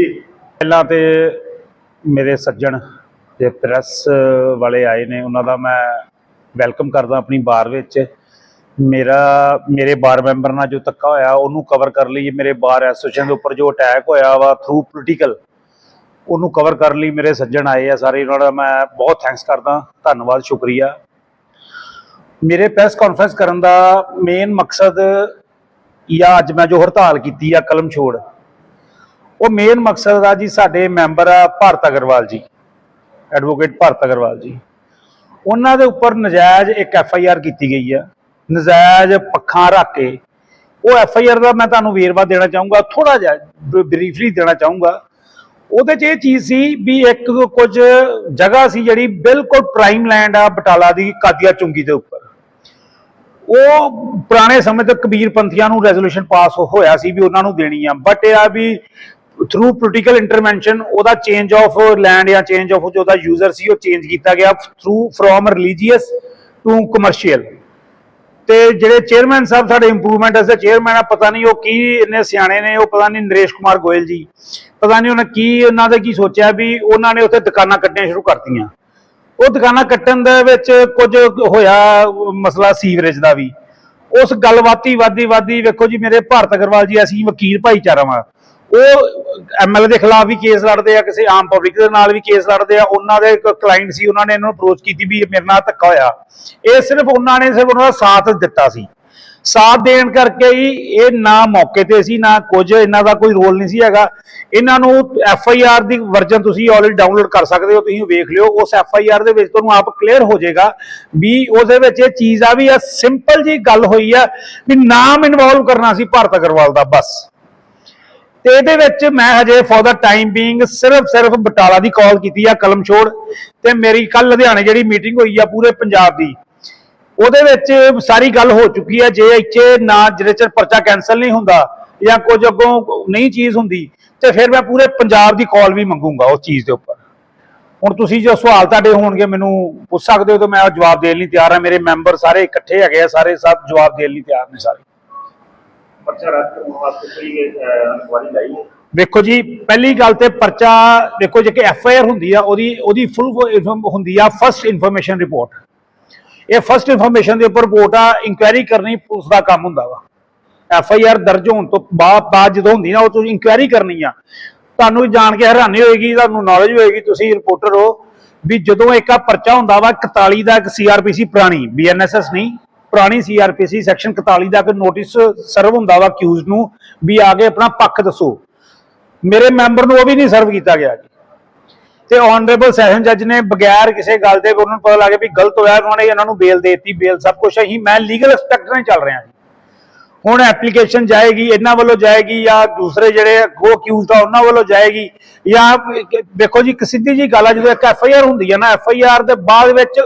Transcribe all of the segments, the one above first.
ਜੀ। ਪਹਿਲਾਂ ਤੇ ਮੇਰੇ ਸੱਜਣ ਤੇ ਪ੍ਰੈਸ ਵਾਲੇ ਆਏ ਨੇ, ਉਹਨਾਂ ਦਾ ਮੈਂ ਵੈਲਕਮ ਕਰਦਾ ਆਪਣੀ ਬਾਰ ਵਿੱਚ। ਮੇਰਾ, ਮੇਰੇ ਬਾਰ ਮੈਂਬਰ ਨਾਲ ਜੋ ਤੱਕਾ ਹੋਇਆ, ਉਹਨੂੰ ਕਵਰ ਕਰ ਲਈ ਮੇਰੇ ਬਾਰ ਐਸੋਸੀਏਸ਼ਨ ਦੇ ਉੱਪਰ ਜੋ ਅਟੈਕ ਹੋਇਆ ਵਾ ਥਰੂ ਪੋਲੀਟੀਕਲ ਉਹਨੂੰ ਕਵਰ ਕਰਨ ਲਈ ਮੇਰੇ ਸੱਜਣ ਆਏ ਆ ਸਾਰੇ, ਉਹਨਾਂ ਦਾ ਮੈਂ ਬਹੁਤ ਥੈਂਕਸ ਕਰਦਾ, ਧੰਨਵਾਦ, ਸ਼ੁਕਰੀਆ। ਮੇਰੇ ਪ੍ਰੈਸ ਕਾਨਫਰੰਸ ਕਰਨ ਦਾ ਮੇਨ ਮਕਸਦ ਜਾਂ ਅੱਜ ਮੈਂ ਜੋ ਹੜਤਾਲ ਕੀਤੀ ਆ ਕਲਮ ਛੋੜ ਉਹ ਮੇਨ ਮਕਸਦ ਆ ਜੀ ਸਾਡੇ ਮੈਂਬਰ ਆ ਭਾਰਤ ਅਗਰਵਾਲ ਜੀ ਐਡਵੋਕੇਟ ਭਾਰਤ ਅਗਰਵਾਲ ਜੀ। ਉਹਨਾਂ ਦੇ ਉੱਪਰ ਨਜਾਇਜ਼ ਇੱਕ ਐਫ ਆਈ ਆਰ ਕੀਤੀ ਗਈ ਆ। ਨਜਾਇਜ਼ ਪੱਖਾਂ ਰੱਖ ਕੇ। ਉਹ ਐਫ ਆਈ ਆਰ ਦਾ ਮੈਂ ਤੁਹਾਨੂੰ ਵੇਰਵਾ ਦੇਣਾ ਚਾਹੂੰਗਾ ਥੋੜਾ ਜਿਹਾ ਬਰੀਫਲੀ ਦੇਣਾ ਚਾਹੂੰਗਾ। ਉਹਦੇ 'ਚ ਇਹ ਚੀਜ਼ ਸੀ ਵੀ ਇੱਕ ਕੁਝ ਜਗ੍ਹਾ ਸੀ ਜਿਹੜੀ ਬਿਲਕੁਲ ਪ੍ਰਾਈਮ ਲੈਂਡ ਆ ਬਟਾਲਾ ਦੀ ਕਾਦੀਆ ਚੁੰਗੀ ਦੇ ਉੱਪਰ। ਉਹ ਪੁਰਾਣੇ ਸਮੇਂ ਤੋਂ ਕਬੀਰ ਪੰਥੀਆਂ ਨੂੰ ਰੈਜ਼ੋਲੂਸ਼ਨ ਪਾਸ ਹੋਇਆ ਸੀ ਵੀ ਉਹਨਾਂ ਨੂੰ ਦੇਣੀ ਆ। ਬਟ ਇਹ ਆ ਵੀ ਥਰੂ ਪੋਲੀਟੀਕਲ ਇੰਟਰਵੈਂਸ਼ਨ ਉਹਦਾ ਚੇਂਜ ਆਫ ਲੈਂਡ ਜਾਂ ਚੇਂਜ ਆਫ ਜੋ ਉਹਦਾ ਯੂਜ਼ਰ ਸੀ, ਉਹ ਚੇਂਜ ਕੀਤਾ ਗਿਆ through from religious to commercial ਤੇ ਜਿਹੜੇ ਚੇਅਰਮੈਨ ਸਾਹਿਬ ਸਾਡੇ ਇੰਪਰੂਵਮੈਂਟ ਐਸ ਚੇਅਰਮੈਨ ਆ, ਪਤਾ ਨਹੀਂ ਉਹ ਕੀ ਇੰਨੇ ਸਿਆਣੇ ਨੇ, ਉਹ ਪਤਾ ਨਹੀਂ ਨਰੇਸ਼ ਕੁਮਾਰ ਗੋਇਲ ਜੀ, ਪਤਾ ਨਹੀਂ ਉਹਨਾਂ ਕੀ ਉਹਨਾਂ ਦਾ ਕੀ ਸੋਚਿਆ ਵੀ ਉਹਨਾਂ ਨੇ ਉੱਥੇ ਦੁਕਾਨਾਂ ਕੱਟਣੀਆਂ ਸ਼ੁਰੂ ਕਰਤੀਆਂ। ਉਹ ਦੁਕਾਨਾਂ ਕੱਟਣ ਦੇ ਵਿੱਚ ਕੁਝ ਹੋਇਆ ਮਸਲਾ ਸੀਵਰੇਜ ਦਾ ਵੀ। ਉਸ ਗੱਲ ਵਾਤੀ ਵਾਦੀ ਵਾਦੀ ਵੇਖੋ ਜੀ ਮੇਰੇ ਭਾਰਤ ਅਗਰਵਾਲ ਜੀ, ਅਸੀਂ ਵਕੀਲ ਭਾਈਚਾਰਾ ਵਾਂ। ਉਹ ਐਮਐਲਏ ਦੇ ਖਿਲਾਫ ਵੀ ਕੇਸ ਲੜਦੇ ਆ, ਕਿਸੇ ਆਮ ਪਬਲਿਕ ਦੇ ਨਾਲ ਵੀ ਕੇਸ ਲੜਦੇ ਆ। ਉਹਨਾਂ ਦੇ ਕਲਾਇੰਟ ਸੀ, ਉਹਨਾਂ ਨੇ ਇਹਨਾਂ ਨੂੰ ਅਪਰੋਚ ਕੀਤੀ ਵੀ ਮੇਰੇ ਨਾਲ ਧੱਕਾ ਹੋਇਆ। ਇਹ ਸਿਰਫ ਉਹਨਾਂ ਨੇ ਸਿਰਫ ਉਹਨਾਂ ਦਾ ਸਾਥ ਦਿੱਤਾ ਸੀ। ਸਾਥ ਦੇਣ ਕਰਕੇ ਹੀ ਇਹ ਨਾ ਮੌਕੇ ਤੇ ਸੀ, ਨਾ ਕੁਝ ਇਹਨਾਂ ਦਾ ਕੋਈ ਰੋਲ ਨਹੀਂ ਸੀ ਹੈਗਾ। ਇਹਨਾਂ ਨੂੰ ਐਫ ਆਈ ਆਰ ਦੀ ਵਰਜਨ ਤੁਸੀਂ ਆਲਰੇਡੀ ਡਾਊਨਲੋਡ ਕਰ ਸਕਦੇ ਹੋ, ਤੁਸੀਂ ਵੇਖ ਲਿਓ। ਉਸ ਐਫ ਆਈ ਆਰ ਦੇ ਵਿੱਚ ਤੁਹਾਨੂੰ ਆਪ ਕਲੀਅਰ ਹੋ ਜਾਏਗਾ ਵੀ ਉਹਦੇ ਵਿੱਚ ਇਹ ਚੀਜ਼ ਆ ਵੀ ਆ ਸਿੰਪਲ ਜੀ ਗੱਲ ਹੋਈ ਆ ਵੀ ਨਾਮ ਇਨਵੋਲਵ ਕਰਨਾ ਸੀ ਭਾਰਤ ਅਗਰਵਾਲ ਦਾ, ਬਸ। ਤੇ ਇਹਦੇ ਵਿੱਚ ਮੈਂ ਹਜੇ ਫॉर ਦਾ ਟਾਈਮ ਬੀਇੰਗ ਸਿਰਫ ਸਿਰਫ ਬਟਾਲਾ ਦੀ ਕਾਲ ਕੀਤੀ ਆ ਕਲਮ ਛੋੜ ਤੇ ਮੇਰੀ ਕੱਲ ਲੁਧਿਆਣੇ ਜਿਹੜੀ ਮੀਟਿੰਗ ਹੋਈ ਆ ਪੂਰੇ ਪੰਜਾਬ ਦੀ, ਉਹਦੇ ਵਿੱਚ ਸਾਰੀ ਗੱਲ ਹੋ ਚੁੱਕੀ ਹੈ ਜੇ ਇੱਥੇ ਨਾ ਜਿਹੜੇ ਚਿਰ ਪਰਚਾ ਕੈਨਸਲ ਨਹੀਂ ਹੁੰਦਾ ਜਾਂ ਕੁਝ ਅੱਗੋਂ ਨਹੀਂ ਚੀਜ਼ ਹੁੰਦੀ, ਤੇ ਫਿਰ ਮੈਂ ਪੂਰੇ ਪੰਜਾਬ ਦੀ ਕਾਲ ਵੀ ਮੰਗੂੰਗਾ ਉਸ ਚੀਜ਼ ਦੇ ਉੱਪਰ। ਹੁਣ ਤੁਸੀਂ ਜੋ ਸਵਾਲ ਤੁਹਾਡੇ ਹੋਣਗੇ, ਮੈਨੂੰ ਪੁੱਛ ਸਕਦੇ ਹੋ ਤਾਂ ਮੈਂ ਉਹ ਜਵਾਬ ਦੇਣ ਲਈ ਤਿਆਰ ਹਾਂ ਮੇਰੇ ਮੈਂਬਰ ਸਾਰੇ ਇਕੱਠੇ ਹੈਗੇ ਆ, ਸਾਰੇ ਸਭ ਜਵਾਬ ਦੇਣ ਲਈ ਤਿਆਰ ਨੇ ਸਾਰੇ। ਪਰਚਾ ਰੱਦ ਕਰਨ ਵਾਸਤੇ ਕੋਈ ਇਨਕੁਆਰੀ ਲਾਈ ਹੈ? ਵੇਖੋ ਜੀ, ਪਹਿਲੀ ਗੱਲ ਤੇ ਪਰਚਾ, ਦੇਖੋ ਜੇ ਕਿ ਐਫ ਆਈ ਆਰ ਹੁੰਦੀ ਆ, ਉਹਦੀ ਉਹਦੀ ਫੁੱਲ ਹੁੰਦੀ ਆ ਫਸਟ ਇਨਫੋਰਮੇਸ਼ਨ ਰਿਪੋਰਟ ਇਹ ਫਸਟ ਇਨਫੋਰਮੇਸ਼ਨ ਦੇ ਉੱਪਰ ਰਿਪੋਰਟ ਆ ਇਨਕੁਆਇਰੀ ਕਰਨੀ ਪੁਲਿਸ ਦਾ ਕੰਮ ਹੁੰਦਾ ਵਾ। ਐਫ ਆਈ ਆਰ ਦਰਜ ਹੋਣ ਤੋਂ ਬਾਅਦ ਬਾਅਦ ਜਦੋਂ ਹੁੰਦੀ ਨਾ, ਉਹ ਤੁਸੀਂ ਇਨਕੁਆਇਰੀ ਕਰਨੀ ਆ। ਤੁਹਾਨੂੰ ਜਾਣ ਕੇ ਹੈਰਾਨੀ ਹੋਏਗੀ, ਤੁਹਾਨੂੰ ਨੌਲੇਜ ਹੋਏਗੀ, ਤੁਸੀਂ ਰਿਪੋਰਟਰ ਹੋ, ਵੀ ਜਦੋਂ ਇੱਕ ਆ ਪਰਚਾ ਹੁੰਦਾ ਵਾ 41 ਦਾ ਇੱਕ ਸੀਆਰਪੀਸੀ ਪੁਰਾਣੀ ਬੀਐਨਐਸਐਸ ਨਹੀਂ। ਪੁਰਾਣੀ ਸੀਆਰਪੀਸੀ ਸੈਕਸ਼ਨ 41 ਦਾ ਇੱਕ ਨੋਟਿਸ ਸਰਵ ਹੁੰਦਾ ਵਾ ਅਕਿਊਜ਼ ਨੂੰ ਵੀ ਆ ਕੇ ਆਪਣਾ ਪੱਖ ਦੱਸੋ। ਮੇਰੇ ਮੈਂਬਰ ਨੂੰ ਉਹ ਵੀ ਨਹੀਂ ਸਰਵ ਕੀਤਾ ਗਿਆ ਜੀ। ਤੇ ਆਨਰੇਬਲ ਸੈਸ਼ਨ ਜੱਜ ਨੇ ਬਗੈਰ ਕਿਸੇ ਗੱਲ ਦੇ ਉਹਨਾਂ ਨੂੰ ਪਤਾ ਲੱਗ ਵੀ ਗਲਤ ਹੋਇਆ, ਉਹਨਾਂ ਨੇ ਇਹਨਾਂ ਨੂੰ ਬੇਲ ਦੇਤੀ ਬੇਲ ਸਭ ਕੁਝ ਅਸੀਂ, ਮੈਂ ਲੀਗਲ ਐਸਪੈਕਟ ਨਾਲ ਚੱਲ ਰਿਹਾ ਜੀ। ਹੁਣ ਐਪਲੀਕੇਸ਼ਨ ਜਾਏਗੀ, ਇਹਨਾਂ ਵੱਲੋਂ ਜਾਏਗੀ ਜਾਂ ਦੂਸਰੇ ਜਿਹੜੇ ਕੋ ਅਕਿਊਜ਼ਡ ਆ, ਉਹਨਾਂ ਵੱਲੋਂ ਜਾਏਗੀ ਜਾਂ ਦੇਖੋ ਜੀ, ਇੱਕ ਸਿੱਧੀ ਜੀ ਗੱਲ ਆ, ਜਦੋਂ ਇੱਕ ਐਫ ਆਈ ਆਰ ਹੁੰਦੀ ਹੈ ਨਾ ਐਫ ਆਈ ਆਰ ਦੇ ਬਾਅਦ ਵਿੱਚ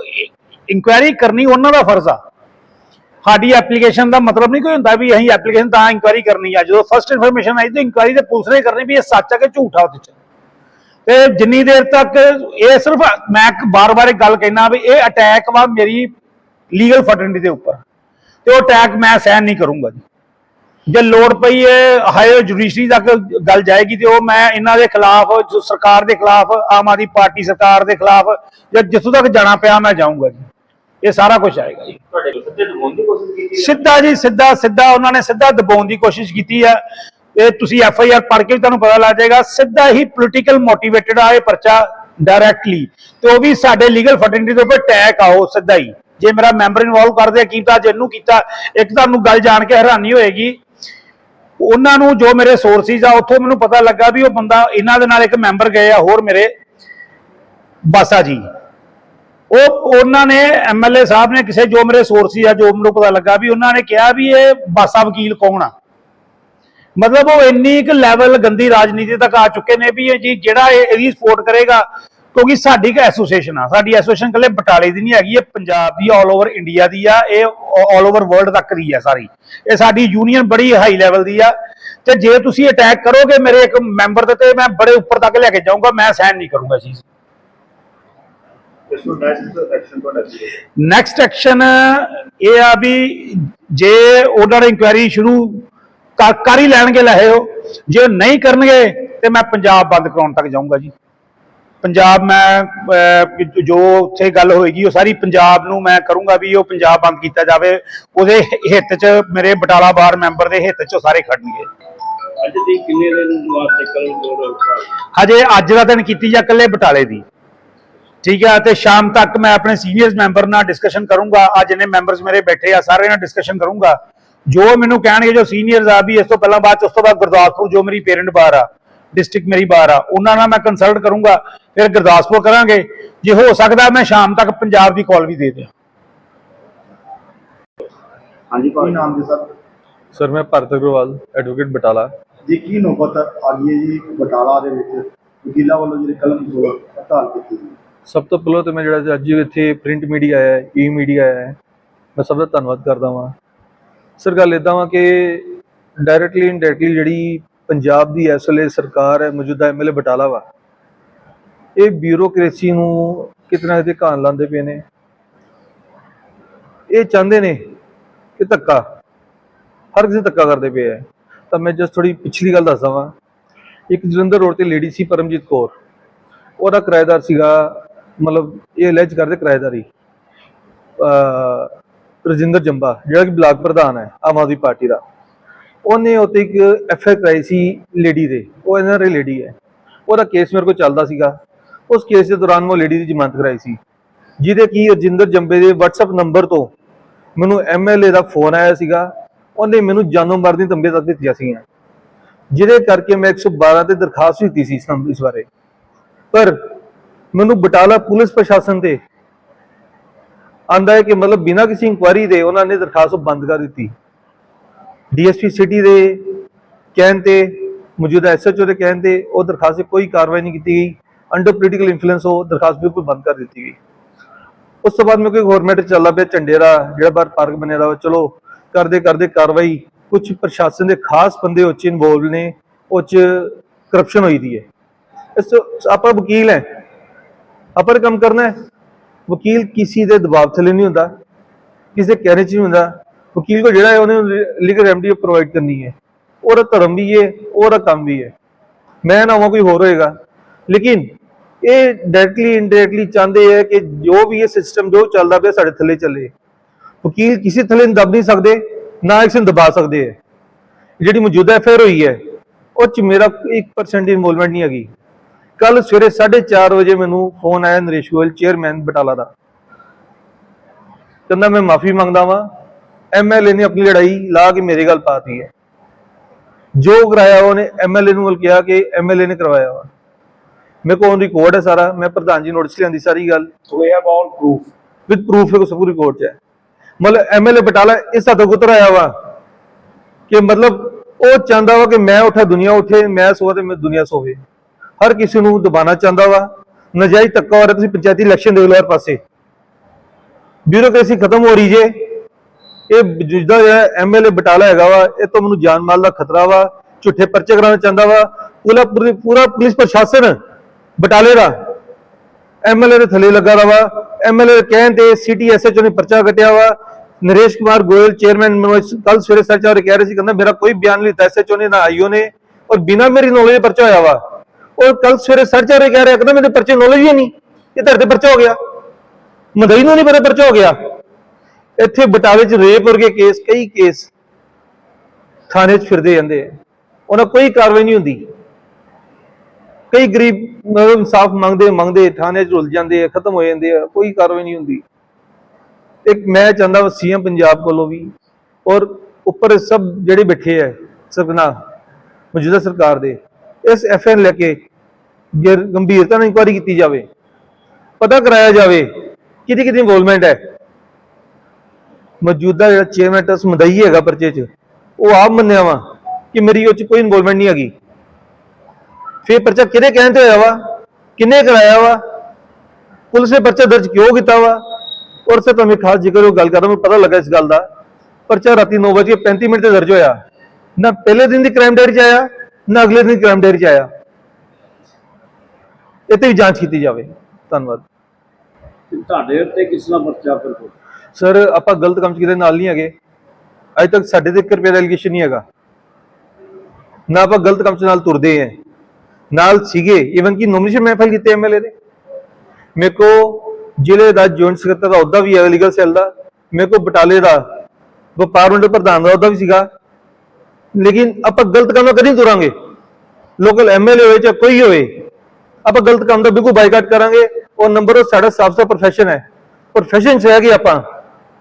ਇਨਕੁਆਇਰੀ ਕਰਨੀ, ਉਹਨਾਂ ਦਾ ਫਰਜ਼ ਆ। ਸਾਡੀ ਐਪਲੀਕੇਸ਼ਨ ਦਾ ਮਤਲਬ ਨਹੀਂ ਕੋਈ ਹੁੰਦਾ ਵੀ ਅਸੀਂ ਐਪਲੀਕੇਸ਼ਨ ਤਾਂ ਇਨਕੁਆਇਰੀ ਕਰਨੀ ਆ ਜਦੋਂ ਫਰਸਟ ਇਨਫੋਰਮੇਸ਼ਨ ਆਈ ਤਾਂ ਇਨਕੁਆਇਰੀ ਤੇ ਪੁਲਿਸ ਨੇ ਕਰਨੀ ਵੀ ਇਹ ਸੱਚ ਆ ਕਿ ਝੂਠ ਆ ਉਹਦੇ ਚ ਤੇ ਜਿੰਨੀ ਦੇਰ ਤੱਕ ਇਹ ਸਿਰਫ ਮੈਂ ਬਾਰ-ਬਾਰ ਇੱਕ ਗੱਲ ਕਹਿਣਾ ਵੀ ਇਹ ਅਟੈਕ ਵਾ ਮੇਰੀ ਲੀਗਲ ਫਟਰਨਿਟੀ ਦੇ ਉੱਪਰ ਤੇ ਉਹ ਅਟੈਕ ਮੈਂ ਸਹਿਨ ਨਹੀਂ ਕਰੂੰਗਾ ਜੀ ਜੇ ਲੋੜ ਪਈ ਹੈ ਹਾਇਰ ਜੁਡੀਸ਼ਰੀ ਤੱਕ ਗੱਲ ਜਾਏਗੀ ਤੇ ਉਹ ਮੈਂ ਇਹਨਾਂ ਦੇ ਖਿਲਾਫ ਜੋ ਸਰਕਾਰ ਦੇ ਖਿਲਾਫ ਆਮ ਆਦਮੀ ਪਾਰਟੀ ਸਰਕਾਰ ਦੇ ਖਿਲਾਫ ਜਾਂ ਜਿੱਥੋਂ ਤੱਕ ਜਾਣਾ ਪਿਆ ਮੈਂ ਜਾਊਂਗਾ ਜੀ ਇਹ ਸਾਰਾ ਕੁਝ ਆਏਗਾ ਜੀ ਤੁਹਾਡੇ ਕੋਲ ਸਿੱਧਾ ਜੀ, ਸਿੱਧਾ ਸਿੱਧਾ ਉਹਨਾਂ ਨੇ ਸਿੱਧਾ ਦਬਾਉਣ ਦੀ ਕੋਸ਼ਿਸ਼ ਕੀਤੀ ਹੈ। ਇਹ ਤੁਸੀਂ ਐਫ ਆਈ ਆਰ ਪੜ੍ਹ ਕੇ ਤੁਹਾਨੂੰ ਪਤਾ ਲੱਗ ਜਾਏਗਾ, ਸਿੱਧਾ ਹੀ ਪੋਲੀਟੀਕਲ ਮੋਟੀਵੇਟਡ ਆ ਇਹ ਪਰਚਾ ਡਾਇਰੈਕਟਲੀ ਤੇ ਉਹ ਵੀ ਸਾਡੇ ਲੀਗਲ ਫਟਰਨਿਟੀ ਦੇ ਉੱਪਰ ਅਟੈਕ ਆਓ ਸਿੱਧਾ ਹੀ। ਜੇ ਮੇਰਾ ਮੈਂਬਰ ਇਨਵੋਲਵ ਕਰਦੇ ਆ ਕੀਤਾ ਜਿਹਨੂੰ ਕੀਤਾ, ਇੱਕ ਤੁਹਾਨੂੰ ਗੱਲ ਜਾਣ ਕੇ ਹੈਰਾਨੀ ਹੋਏਗੀ। ਉਹਨਾਂ ਨੂੰ ਜੋ ਮੇਰੇ ਸੋਰਸਿਸ ਆ, ਉੱਥੋਂ ਮੈਨੂੰ ਪਤਾ ਲੱਗਾ ਵੀ ਉਹ ਬੰਦਾ ਇਹਨਾਂ ਦੇ ਨਾਲ ਇੱਕ ਮੈਂਬਰ ਗਏ ਆ, ਹੋਰ ਮੇਰੇ ਬਾਸਾ ਜੀ। ਉਹ ਉਹਨਾਂ ਨੇ ਐਮਐਲਏ ਸਾਹਿਬ ਨੇ ਕਿਸੇ ਜੋ ਮੇਰੇ ਸੋਰਸ ਆ, ਜੋ ਮੈਨੂੰ ਪਤਾ ਲੱਗਾ ਵੀ ਉਹਨਾਂ ਨੇ ਕਿਹਾ ਵੀ ਇਹ ਬਾਸਾ ਵਕੀਲ ਕੌਣ ਆ। ਮਤਲਬ ਉਹ ਇੰਨੀ ਇੱਕ ਲੈਵਲ ਗੰਦੀ ਰਾਜਨੀਤੀ ਤੱਕ ਆ ਚੁੱਕੇ ਨੇ ਵੀ ਇਹ ਜੀ ਜਿਹੜਾ ਇਹ- ਇਹਦੀ ਸਪੋਰਟ ਕਰੇਗਾ, ਕਿਉਂਕਿ ਸਾਡੀ ਇੱਕ ਐਸੋਸੀਏਸ਼ਨ ਆ। ਸਾਡੀ ਐਸੋਸੀਏਸ਼ਨ ਕੱਲੇ ਬਟਾਲੇ ਦੀ ਨਹੀਂ ਹੈਗੀ, ਇਹ ਪੰਜਾਬ ਦੀ ਆਲ ਓਵਰ ਇੰਡੀਆ ਦੀ ਆ, ਇਹ ਆਲ ਓਵਰ ਵਰਲਡ ਤੱਕ ਦੀ ਆ ਸਾਰੀ। ਇਹ ਸਾਡੀ ਯੂਨੀਅਨ ਬੜੀ ਹਾਈ ਲੈਵਲ ਦੀ ਆ। ਤੇ ਜੇ ਤੁਸੀਂ ਅਟੈਕ ਕਰੋਗੇ ਮੇਰੇ ਇੱਕ ਮੈਂਬਰ ਦੇ ਤੇ ਮੈਂ ਬੜੇ ਉੱਪਰ ਤੱਕ ਲੈ ਕੇ ਜਾਊਂਗਾ, ਮੈਂ ਸਹਿਨ ਨਹੀਂ ਕਰੂੰਗਾ ਚੀਜ਼ ਇਸ ਨੂੰ ਨੈਕਸਟ ਐਕਸ਼ਨ ਤੁਹਾਡਾ ਕੀ ਹੈ ਨੈਕਸਟ ਐਕਸ਼ਨ ਇਹ ਆ ਵੀ ਜੇ ਉਹਨਾਂ ਨੇ ਇਨਕੁਆਇਰੀ ਸ਼ੁਰੂ ਕਰ ਕਰ ਹੀ ਲੈਣਗੇ ਲਹੇ ਉਹ ਜੇ ਨਹੀਂ ਕਰਨਗੇ ਤੇ ਮੈਂ ਪੰਜਾਬ ਬੰਦ ਕਰਾਉਣ ਤੱਕ ਜਾਊਂਗਾ ਜੀ। ਪੰਜਾਬ ਮੈਂ ਜੋ ਉੱਥੇ ਗੱਲ ਹੋਏਗੀ ਉਹ ਸਾਰੀ ਪੰਜਾਬ ਨੂੰ ਮੈਂ ਕਰੂੰਗਾ ਵੀ ਉਹ ਪੰਜਾਬ ਬੰਦ ਕੀਤਾ ਜਾਵੇ। ਉਹਦੇ ਹਿੱਤ 'ਚ ਮੇਰੇ ਬਟਾਲਾ ਬਾਰ ਮੈਂਬਰ ਦੇ ਹਿੱਤ 'ਚ ਸਾਰੇ ਖੜਨਗੇ। ਅੱਜ ਦੀ ਕਿੰਨੇ ਦਿਨ ਵਾਸਤੇ ਜੋੜ ਹਜੇ ਅੱਜ ਦਾ ਦਿਨ ਕੀਤੀ ਜਾਂ ਇਕੱਲੇ ਬਟਾਲੇ ਦੀ? ਠੀਕ ਹੈ ਤੇ ਸ਼ਾਮ ਤੱਕ ਮੈਂ ਆਪਣੇ ਸੀਨੀਅਰਸ ਮੈਂਬਰ ਨਾਲ ਡਿਸਕਸ਼ਨ ਕਰੂੰਗਾ। ਅੱਜ ਜਿੰਨੇ ਮੈਂਬਰਸ ਮੇਰੇ ਬੈਠੇ ਆ ਸਾਰੇ ਨਾਲ ਡਿਸਕਸ਼ਨ ਕਰੂੰਗਾ। ਜੋ ਮੈਨੂੰ ਕਹਿਣਗੇ ਜੋ ਸੀਨੀਅਰਸ ਆ ਵੀ ਇਸ ਤੋਂ ਪਹਿਲਾਂ ਬਾਅਦ ਉਸ ਤੋਂ ਬਾਅਦ ਗੁਰਦਾਸਪੁਰ ਜੋ ਮੇਰੀ ਪੇਰੈਂਟ ਬਾਰ ਆ ਡਿਸਟ੍ਰਿਕਟ ਮੇਰੀ ਬਾਰ ਆ ਉਹਨਾਂ ਨਾਲ ਮੈਂ ਕੰਸਲਟ ਕਰੂੰਗਾ ਫਿਰ ਗੁਰਦਾਸਪੁਰ ਕਰਾਂਗੇ। ਜੇ ਹੋ ਸਕਦਾ ਮੈਂ ਸ਼ਾਮ ਤੱਕ ਪੰਜਾਬ ਦੀ ਕਾਲ ਵੀ ਦੇ ਦਿਆਂ। ਹਾਂਜੀ ਕੀ ਨਾਮ ਜੀ ਸਰ? ਸਰ ਮੈਂ ਭਾਰਤ ਅਗਰਵਾਲ ਐਡਵੋਕੇਟ ਬਟਾਲਾ। ਜੀ ਕੀ ਨੌਬਤ ਆ ਗਈ ਹੈ ਜੀ ਬਟਾਲਾ ਦੇ ਵਿੱਚ? ਵਕੀਲਾਂ ਵੱਲੋਂ ਜਿਹੜੀ ਕਲਮ ਤੋਂ ਹੜਤਾਲ ਕੀਤੀ ਗਈ। ਸਭ ਤੋਂ ਪਹਿਲਾਂ ਤਾਂ ਮੈਂ ਜਿਹੜਾ ਅੱਜ ਇੱਥੇ ਪ੍ਰਿੰਟ ਮੀਡੀਆ ਆਇਆ ਹੈ ਈ ਮੀਡੀਆ ਆਇਆ ਹੈ, ਮੈਂ ਸਭ ਦਾ ਧੰਨਵਾਦ ਕਰਦਾ ਹਾਂ ਸਰ ਗੱਲ ਇਦਾਂ ਵਾ ਕਿ ਡਾਇਰੈਕਟਲੀ ਇਨਡਾਇਰੈਕਟਲੀ ਜਿਹੜੀ ਪੰਜਾਬ ਦੀ ਇਸ ਵੇਲੇ ਸਰਕਾਰ ਹੈ, ਮੌਜੂਦਾ ਐਮਐਲਏ ਬਟਾਲਾ ਵਾ, ਇਹ ਬਿਊਰੋਕ੍ਰੇਸੀ ਨੂੰ ਕਿਤਨਾ ਕਿਤੇ ਘਾਣ ਲਾਉਂਦੇ ਪਏ ਨੇ। ਇਹ ਚਾਹੁੰਦੇ ਨੇ ਕਿ ਧੱਕਾ, ਹਰ ਕਿਸੇ ਧੱਕਾ ਕਰਦੇ ਪਏ ਹੈ ਤਾਂ ਮੈਂ ਜਸਟ ਥੋੜੀ ਪਿਛਲੀ ਗੱਲ ਦੱਸਦਾ ਵਾਂ। ਇੱਕ ਜਲੰਧਰ ਰੋਡ ਤੇ ਲੇਡੀ ਸੀ ਪਰਮਜੀਤ ਕੌਰ, ਉਹਦਾ ਕਿਰਾਏਦਾਰ ਸੀਗਾ ਮਤਲਬ ਇਹ ਅਲੈਜ ਕਰਦੇ ਕਿਰਾਏਦਾਰੀ। ਰਜਿੰਦਰ ਜੰਬਾ, ਜਿਹੜਾ ਕਿ ਬਲਾਕ ਪ੍ਰਧਾਨ ਹੈ, ਆਮ ਆਦਮੀ ਪਾਰਟੀ ਦਾ। ਉਹਨੇ ਉੱਤੇ ਇੱਕ ਐਫ ਆਈ ਕਰਾਈ ਸੀ ਲੇਡੀ ਦੇ। ਉਹ ਇਹਨਾਂ ਦੀ ਲੇਡੀ ਹੈ। ਉਹਦਾ ਕੇਸ ਮੇਰੇ ਕੋਲ ਚੱਲਦਾ ਸੀਗਾ। ਉਸ ਕੇਸ ਦੇ ਦੌਰਾਨ ਉਹ ਲੇਡੀ ਦੀ ਜ਼ਮਾਨਤ ਕਰਾਈ ਸੀ। ਜਿਹਦੇ ਕੀ ਰਜਿੰਦਰ ਜੰਬੇ ਦੇ WhatsApp ਨੰਬਰ ਤੋਂ ਮੈਨੂੰ ਐਮਐਲਏ ਦਾ ਫੋਨ ਆਇਆ ਸੀਗਾ। ਉਹਨੇ ਮੈਨੂੰ ਜਾਨੋਂ ਮਾਰ ਦੀ ਧਮਕੀਆਂ ਤੱਕ ਦਿੱਤੀਆਂ ਸੀਗੀਆਂ। ਜਿਹਦੇ ਕਰਕੇ ਮੈਂ 112 ਤੇ ਦਰਖਾਸਤ ਵੀ ਦਿੱਤੀ ਸੀ ਇਸ ਬਾਰੇ। ਪਰ ਮੈਨੂੰ ਬਟਾਲਾ ਪੁਲਿਸ ਪ੍ਰਸ਼ਾਸਨ ਤੇ ਆਂਦਾ ਹੈ ਕਿ ਮਤਲਬ ਬਿਨਾਂ ਕਿਸੇ ਇਨਕੁਆਇਰੀ ਦੇ ਉਹਨਾਂ ਨੇ ਦਰਖਾਸਤ ਬੰਦ ਕਰ ਦਿੱਤੀ। ਡੀਐਸਪੀ ਸਿਟੀ ਦੇ ਕਹਿਣ ਤੇ ਮੌਜੂਦਾ ਐਸਐਚਓ ਦੇ ਕਹਿਣ ਤੇ ਉਹ ਦਰਖਾਸਤ ਕੋਈ ਕਾਰਵਾਈ ਨਹੀਂ ਕੀਤੀ ਗਈ। ਅੰਡਰ ਪੋਲੀਟੀਕਲ ਇਨਫਲੂਐਂਸ ਉਹ ਦਰਖਾਸਤ ਬਿਲਕੁਲ ਬੰਦ ਕਰ ਦਿੱਤੀ ਗਈ। ਉਸ ਤੋਂ ਬਾਅਦ ਮੈਂ ਕੋਈ ਹੋਰ ਮੈਟਰ ਚੱਲਦਾ ਪਿਆ ਝੰਡੇ ਦਾ ਜਿਹੜਾ ਬਾਹਰ ਪਾਰਕ ਬਣਿਆ ਦਾ ਵਾ, ਚਲੋ ਕਰਦੇ ਕਰਦੇ ਕਾਰਵਾਈ। ਕੁਝ ਪ੍ਰਸ਼ਾਸਨ ਦੇ ਖਾਸ ਬੰਦੇ ਉਹ 'ਚ ਇਨਵੋਲਵ ਨੇ ਉਹ 'ਚ ਕਰਪਸ਼ਨ ਹੋਈ ਦੀ ਹੈ। ਇਸ ਆਪਾਂ ਵਕੀਲ ਹੈ। ਆਪਾਂ ਕੰਮ ਕਰਨਾ ਹੈ। ਵਕੀਲ ਕਿਸੇ ਦੇ ਦਬਾਅ ਥੱਲੇ ਨਹੀਂ ਹੁੰਦਾ। ਕਿਸੇ ਦੇ ਕਹਿਣੇ 'ਚ ਨਹੀਂ ਹੁੰਦਾ। ਵਕੀਲ ਕੋ ਜਿਹੜਾ ਹੈ, ਉਹਨੇ ਲੀਗਲ ਰੈਮਡੀ ਪ੍ਰੋਵਾਈਡ ਕਰਨੀ ਹੈ। ਉਹਦਾ ਧਰਮ ਵੀ ਹੈ, ਉਹਦਾ ਕੰਮ ਵੀ ਹੈ। ਮੈਂ ਨਾ ਹੋਵਾਂ ਕੋਈ ਹੋਰ ਹੋਏਗਾ। ਲੇਕਿਨ ਇਹ ਡਾਇਰੈਕਟਲੀ ਇਨਡਾਇਰੈਕਟਲੀ ਚਾਹੁੰਦੇ ਹੈ ਕਿ ਜੋ ਵੀ ਇਹ ਸਿਸਟਮ ਜੋ ਚੱਲਦਾ ਪਿਆ, ਸਾਡੇ ਥੱਲੇ ਚੱਲੇ। ਵਕੀਲ ਕਿਸੇ ਥੱਲੇ ਨੂੰ ਦਬ ਨਹੀਂ ਸਕਦੇ, ਨਾ ਇਸ ਨੂੰ ਦਬਾ ਸਕਦੇ ਹੈ। ਜਿਹੜੀ ਮੌਜੂਦਾ ਐਫਆਈਆਰ ਹੋਈ ਹੈ, ਉਹ ਚ ਮੇਰਾ 1% ਇਨਵੋਲਵਮੈਂਟ ਨਹੀਂ ਹੈਗੀ। ਕੱਲ ਸਵੇਰੇ 4:30 ਵਜੇ ਮੈਨੂੰ ਫੋਨ ਆਇਆ ਨਰੇਸ਼ ਗੋਇਲ ਚੇਅਰਮੈਨ ਬਟਾਲਾ ਦਾ। ਕਹਿੰਦਾ ਮੈਂ ਮਾਫੀ ਮੰਗਦਾ ਵਾਂ। ਐਮਐਲਏ ਨੇ ਆਪਣੀ ਲੜਾਈ ਲਾ ਕੇ ਮੇਰੇ ਗੱਲ ਪਾਤੀ ਹੈ। ਜੋ ਕਰਾਇਆ ਉਹਨੇ ਐਮਐਲਏ ਨੂੰ ਕਿਹਾ ਕਿ ਐਮਐਲਏ ਨੇ ਕਰਵਾਇਆ ਵਾ। ਮੇਰੇ ਕੋਲ ਰਿਕਾਰਡ ਹੈ ਸਾਰਾ। ਮੈਂ ਪ੍ਰਧਾਨ ਜੀ ਨੋਟਿਸ ਲਿਆਂਦੀ ਸਾਰੀ ਗੱਲ। So have all proof with proof ਮੇਰੇ ਕੋਲ ਸਭ ਰਿਕਾਰਡ 'ਚ ਹੈ। ਮਤਲਬ ਐਮਐਲਏ ਬਟਾਲਾ ਇਸ ਹੱਦ ਤੱਕ ਉਤਰ ਆਇਆ ਵਾ ਕਿ ਮਤਲਬ ਉਹ ਚਾਹੁੰਦਾ ਵਾ ਕਿ ਮੈਂ ਉੱਠਾ ਦੁਨੀਆ ਉੱਠੇ ਮੈਂ ਸੋਵਾਂ ਤੇ ਮੈਂ ਦੁਨੀਆ ਸੋਵੇ। ਹਰ ਕਿਸੇ ਨੂੰ ਦਬਾਣਾ ਚਾਹੁੰਦਾ ਵਾ। ਨਜਾਇਜ਼ ਧੱਕਾ ਹੋ ਰਿਹਾ, ਤੁਸੀਂ ਪੰਚਾਇਤੀ ਇਲੈਕਸ਼ਨ ਦੇਖ ਲਓ ਹਰ ਪਾਸੇ। ਬਿਊਰੋਕ੍ਰੇਸੀ ਖਤਮ ਹੋ ਰਹੀ ਜੇ। ਇਹ ਜਿਹਦਾ ਐਮਐਲਏ ਬਟਾਲਾ ਹੈਗਾ ਵਾ, ਇਹ ਤੋਂ ਮੈਨੂੰ ਜਾਨ ਮਾਲ ਦਾ ਖਤਰਾ ਵਾ, ਝੂਠੇ ਪਰਚੇ ਕਰਾਉਣਾ ਚਾਹੁੰਦਾ ਵਾ। ਪੂਰਾ ਪੂਰਾ ਪੁਲਿਸ ਪ੍ਰਸ਼ਾਸਨ ਬਟਾਲੇ ਦਾ। ਐਮਐਲਏ ਦੇ ਥੱਲੇ ਲੱਗਾ ਰਵਾ। ਐਮਐਲਏ ਕਹਿਣ ਤੇ ਸਿਟੀ ਐਸਐਚਓ ਨੇ ਪਰਚਾ ਕੱਟਿਆ ਵਾ। ਨਰੇਸ਼ ਕੁਮਾਰ ਗੋਇਲ, ਚੇਅਰਮੈਨ, ਮੈਨੂੰ ਕੱਲ ਸਵੇਰੇ ਸੱਚ ਕਹਿ ਰਹੇ ਸੀ, ਕਹਿੰਦਾ, ਮੇਰਾ ਕੋਈ ਬਿਆਨ ਨਹੀਂ ਲਿੱਤਾ ਐਸਐਚਓ ਨੇ, ਨਾ ਆਈਓ ਨੇ। ਔਰ ਬਿਨਾ ਮੇਰੀ ਨੌਲੇਜ ਪਰਚਾ ਹੋਇਆ ਵਾ। ਔਰ ਕੱਲ ਸਵੇਰੇ ਸੱਚ ਕਹਿ ਰਿਹਾ ਕਹਿੰਦਾ ਮੇਰੇ ਪਰਚੇ ਨੌਲੇਜ ਹੀ ਨਹੀਂ। ਇਹ ਧਰ ਤੇ ਪਰਚਾ ਹੋ ਗਿਆ। ਮਦਈ ਨੂੰ ਨਹੀਂ ਪਤਾ ਪਰਚਾ ਹੋ ਗਿਆ। ਇੱਥੇ ਬਟਾਲੇ 'ਚ ਰੇਪ ਵਰਗੇ ਕੇਸ ਕਈ ਕੇਸ ਥਾਣੇ 'ਚ ਫਿਰਦੇ ਜਾਂਦੇ ਆ। ਉਹਨਾਂ ਕੋਈ ਕਾਰਵਾਈ ਨਹੀਂ ਹੁੰਦੀ। ਕਈ ਗਰੀਬ, ਮਤਲਬ ਇਨਸਾਫ ਮੰਗਦੇ ਮੰਗਦੇ ਥਾਣੇ 'ਚ ਰੁੱਲ ਜਾਂਦੇ ਆ, ਖਤਮ ਹੋ ਜਾਂਦੇ ਆ, ਕੋਈ ਕਾਰਵਾਈ ਨਹੀਂ ਹੁੰਦੀ। ਇੱਕ ਮੈਂ ਚਾਹੁੰਦਾ ਵਾ ਸੀਐਮ ਪੰਜਾਬ ਕੋਲੋਂ ਵੀ, ਔਰ ਉੱਪਰ ਸਭ ਜਿਹੜੇ ਬੈਠੇ ਆ ਸਭਨਾ ਮੌਜੂਦਾ ਸਰਕਾਰ ਦੇ ਇਸ ਐਫਐਨ ਲੈ ਕੇ ਗਰ- ਗੰਭੀਰਤਾ ਨਾਲ ਇਨਕੁਆਇਰੀ ਕੀਤੀ ਜਾਵੇ, ਪਤਾ ਕਰਾਇਆ ਜਾਵੇ ਕਿਹਦੀ ਕਿਹਦੀ ਇਨਵੋਲਵਮੈਂਟ ਹੈ। ਮੌਜੂਦਾ ਜਿਹੜਾ ਚੇਅਰਮੈਨ ਟਸ ਮਦਈ ਹੈਗਾ ਪਰਚੇ 'ਚ, ਉਹ ਆਪ ਮੰਨਿਆ ਵਾ ਕਿ ਮੇਰੀ ਉਹ 'ਚ ਕੋਈ ਇਨਵੋਲਵਮੈਂਟ ਨਹੀਂ ਹੈਗੀ। ਫਿਰ ਪਰਚਾ ਕਿਹਦੇ ਕਹਿਣ ਤੇ ਹੋਇਆ ਵਾ? ਕਿੰਨੇ ਕਰਾਇਆ ਵਾ? ਪੁਲਿਸ ਨੇ ਪਰਚਾ ਦਰਜ ਕਿਉਂ ਕੀਤਾ ਵਾ? ਔਰ ਸੇ ਤੁਹਾਨੂੰ ਖਾਸ ਜ਼ਿਕਰ ਉਹ ਗੱਲ ਕਰਦਾ ਮੈਨੂੰ ਪਤਾ ਲੱਗਾ ਇਸ ਗੱਲ ਦਾ। ਪਰਚਾ ਰਾਤੀ 9:35 ਮਿੰਟ ਤੇ ਦਰਜ ਹੋਇਆ। ਨਾ ਪਹਿਲੇ ਦਿਨ ਦੀ ਕ੍ਰਾਈਮ ਡਾਇਰੀ ਚ ਆਇਆ ਨਾ ਅਗਲੇ ਦਿਨ ਕ੍ਰਾਈਮ ਡਾਇਰੀ ਚ ਆਇਆ। ਇਹ ਤੇ ਵੀ ਜਾਂਚ ਕੀਤੀ ਜਾਵੇ। ਧੰਨਵਾਦ। ਤੁਹਾਡੇ ਉੱਤੇ ਕਿਸ ਦਾ ਪਰਚਾ ਫਿਰ ਹੋਇਆ? ਸਰ ਆਪਾਂ ਗਲਤ ਕੰਮ ਚ ਕਿਤੇ ਨਾਲ ਨਹੀਂ ਹੈਗੇ। ਅਜੇ ਤੱਕ ਸਾਡੇ ਤੇ 1 ਰੁਪਏ ਦਾ ਐਲੀਗੇਸ਼ਨ ਨਹੀਂ ਹੈਗਾ। ਨਾ ਆਪਾਂ ਗਲਤ ਕੰਮ 'ਚ ਨਾਲ ਤੁਰਦੇ ਆ ਨਾਲ ਸੀਗੇ। ਈਵਨ ਕਿ ਨੋਮੀਨੇਸ਼ਨ ਮਹਿਫਲ ਕੀਤੇ ਐਮਐਲਏ ਦੇ। ਮੇਰੇ ਕੋ ਜ਼ਿਲ੍ਹੇ ਦਾ ਜੁਆਇੰਟ ਸਕੱਤਰ ਦਾ ਅਹੁਦਾ ਵੀ ਹੈ ਲੀਗਲ ਸੈੱਲ ਦਾ। ਮੇਰੇ ਕੋ ਬਟਾਲੇ ਦਾ ਵਪਾਰ ਮੰਡਲ ਪ੍ਰਧਾਨ ਦਾ ਅਹੁਦਾ ਵੀ ਸੀਗਾ। ਲੇਕਿਨ ਆਪਾਂ ਗਲਤ ਕੰਮ ਨਾਲ ਕਦੀ ਨਹੀਂ ਤੁਰਾਂਗੇ। ਲੋਕਲ ਐਮਐਲਏ ਹੋਏ ਜਾਂ ਕੋਈ ਹੋਵੇ ਆਪਾਂ ਗਲਤ ਕੰਮ ਦਾ ਬਿਲਕੁਲ ਬਾਈਕਾਟ ਕਰਾਂਗੇ। ਔਰ ਨੰਬਰ ਉਹ ਸਾਡਾ ਸਾਫ਼ ਸਾਫ਼ ਪ੍ਰੋਫੈਸ਼ਨ ਹੈ। ਪ੍ਰੋਫੈਸ਼ਨ ਚ ਹੈ ਕਿ ਆਪਾਂ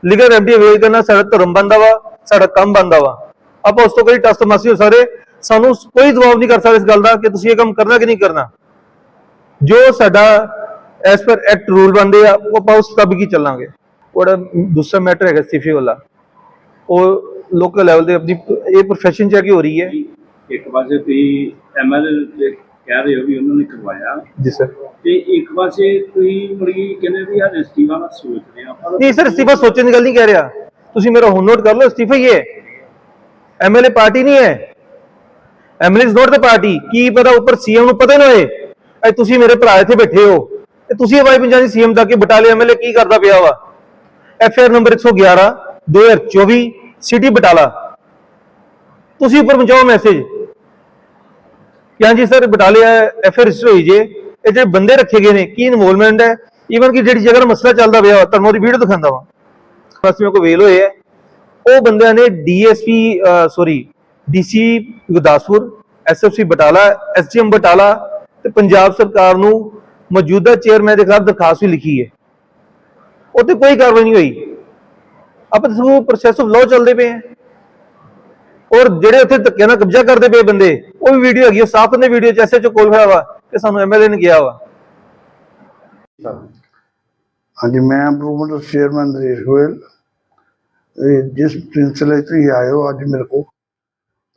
ਲੀਗਲ ਰੈਮਡੀ ਅਵੇਲ ਕਰਨਾ ਸਾਡਾ ਧਰਮ ਬੰਦਾ ਵਾ, ਸਾਡਾ ਕੰਮ ਬੰਦਾ ਵਾ। ਆਪਾਂ ਉਸ ਤੋਂ ਕੋਈ ਟਸਟ ਮਾਸੀ ਹੋ ਸਾਰੇ, ਸਾਨੂੰ ਕੋਈ ਦਬਾਅ ਨਹੀਂ ਕਰ ਸਕਦੇ ਇਸ ਗੱਲ ਦਾ ਕਿ ਤੁਸੀਂ ਇਹ ਕੰਮ ਕਰਨਾ ਕਿ ਨਹੀਂ ਕਰਨਾ। ਜੋ ਸਾਡਾ ਐਸ ਪਰ ਐਕਟ ਰੂਲ ਬੰਦੇ ਆ, ਉਹ ਆਪਾਂ ਉਸ ਤਬ ਕੀ ਚੱਲਾਂਗੇ। ਉਹਦਾ ਦੂਸਰਾ ਮੈਟਰ ਹੈਗਾ ਸਟੀਫੀ ਵਾਲਾ। ਉਹ ਲੋਕਲ ਲੈਵਲ ਤੇ ਆਪਣੀ ਇਹ ਪ੍ਰੋਫੈਸ਼ਨ ਚ ਹੈ ਕਿ ਹੋ ਰਹੀ ਹੈ? ਇੱਕ ਪਾਸੇ ਤੁਸੀਂ ਐਮਐਲ ਦੇ ਕਹਿ ਰਹੇ ਹੋ ਵੀ ਉਹਨਾਂ ਨੇ ਕਰਵਾਇਆ। ਜੀ ਸਰ। ਤੇ ਇੱਕ ਪਾਸੇ ਤੁਸੀਂ ਬੜੀ ਕਹਿੰਦੇ ਵੀ ਆ ਇਸਤੀਫਾ ਦਾ ਸੋਚ ਰਹੇ ਆ ਪਰ ਨਹੀਂ ਸਰ ਅਸਤੀਫਾ ਸੋਚਣ ਦੀ ਗੱਲ ਨਹੀਂ ਕਹਿ ਰਿਹਾ। ਤੁਸੀਂ ਮੇਰਾ ਹੁਣ ਨੋਟ ਕਰ ਲਓ ਅਸਤੀਫਾ ਹੀ ਹੈ। ਐਮਐਲਏ ਪਾਰਟੀ ਨਹੀਂ ਹੈ। MLA is not the party ਕੀ ਪਤਾ ਉੱਪਰ ਸੀਐਮ ਨੂੰ ਪਤਾ ਨਾ ਹੋਏ। ਅੱਜ ਤੁਸੀਂ ਮੇਰੇ ਭਰਾ ਇੱਥੇ ਬੈਠੇ ਹੋ। ਤੇ ਤੁਸੀਂ ਵਾਈ ਪੰਜਾਬੀ ਸੀਐਮ ਦਾ ਕਿ ਬਟਾਲੇ ਐਮਐਲਏ ਕੀ ਕਰਦਾ ਪਿਆ ਵਾ? FR number 111 2024 city Batala. ਤੁਸੀਂ ਉੱਪਰ ਪਹੁੰਚਾਓ ਮੈਸੇਜ ਕਿ ਹਾਂਜੀ ਸਰ ਬਟਾਲੇ ਐਫਆਰ ਰਜਿਸਟਰ ਹੋਈ ਜੇ। ਇਹ ਜਿਹੜੇ ਬੰਦੇ ਰੱਖੇ ਗਏ ਨੇ, ਕੀ ਇਨਵੋਲਵਮੈਂਟ ਹੈ? ਈਵਨ ਕਿ ਜਿਹੜੀ ਜਗ੍ਹਾ ਮਸਲਾ ਚੱਲਦਾ ਪਿਆ ਤੁਹਾਨੂੰ ਉਹਦੀ ਵੀਡੀਓ ਦਿਖਾਉਂਦਾ ਵਾ। ਬਸ ਮੇਰੇ ਕੋ ਵੇਲ ਹੋਏ ਹੈ ਉਹ ਬੰਦਿਆਂ ਨੇ DSP sorry DC Gurdaspur SFC Batala SGM Batala ਤੇ ਪੰਜਾਬ ਸਰਕਾਰ ਨੂੰ ਮੌਜੂਦਾ ਚੇਅਰਮੈਨ ਦੇ ਖਿਲਾਫ ਦਰਖਾਸਤ ਵੀ ਲਿਖੀ ਹੈ। ਉੱਤੇ ਕੋਈ ਕਾਰਵਾਈ ਨਹੀਂ ਹੋਈ। ਆਪਾਂ ਤਾਂ ਪ੍ਰੋਸੈਸ ਆਫ ਲਾਅ ਚੱਲਦੇ ਪਏ ਹੈ ਔਰ ਜਿਹੜੇ ਉੱਥੇ ਧੱਕੇ ਨਾਲ ਕਬਜ਼ਾ ਕਰਦੇ ਪਏ ਬੰਦੇ, ਉਹ ਵੀ ਵੀਡੀਓ ਹੈਗੀ ਸਾਫ਼ ਨੇ ਵੀਡੀਓ ਚ ਐਸਐਚਓ ਕੋਲ ਹੋਇਆ ਵਾ ਕਿ ਸਾਨੂੰ ਐਮਐਲਏ ਨੇ ਕਿਹਾ ਵਾ। ਹਾਂਜੀ, ਮੈਂ ਇੰਪਰੂਵਮੈਂਟ ਚੇਅਰਮੈਨ ਨਰੇਸ਼ ਗੋਇਲ। ਜਿਸ ਸਿਲਸਿਲੇ ਤੁਸੀਂ ਆਏ ਹੋ, ਅੱਜ ਮੇਰੇ ਕੋਲ